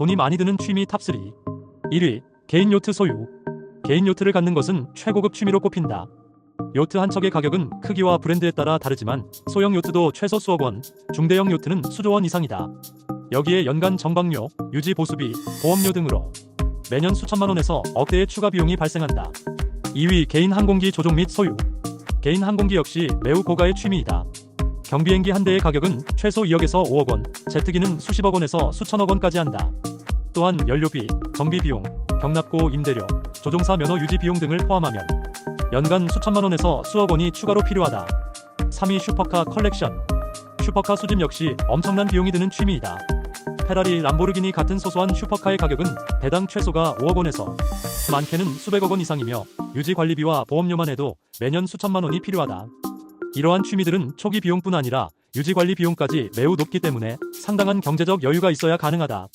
돈이 많이 드는 취미 탑3 1위 개인 요트 소유 개인 요트를 갖는 것은 최고급 취미로 꼽힌다. 요트 한 척의 가격은 크기와 브랜드에 따라 다르지만 소형 요트도 최소 수억 원, 중대형 요트는 수조 원 이상이다. 여기에 연간 정박료, 유지 보수비, 보험료 등으로 매년 수천만 원에서 억대의 추가 비용이 발생한다. 2위 개인 항공기 조종 및 소유. 개인 항공기 역시 매우 고가의 취미이다. 경비행기 한 대의 가격은 최소 2억에서 5억 원, 제트기는 수십억 원에서 수천억 원까지 한다. 또한 연료비, 정비 비용, 경납고 임대료, 조종사 면허 유지 비용 등을 포함하면 연간 수천만 원에서 수억 원이 추가로 필요하다. 3위 슈퍼카 컬렉션. 슈퍼카 수집 역시 엄청난 비용이 드는 취미이다. 페라리, 람보르기니 같은 소소한 슈퍼카의 가격은 대당 최소가 5억 원에서 많게는 수백억 원 이상이며 유지 관리비와 보험료만 해도 매년 수천만 원이 필요하다. 이러한 취미들은 초기 비용뿐 아니라 유지 관리 비용까지 매우 높기 때문에 상당한 경제적 여유가 있어야 가능하다.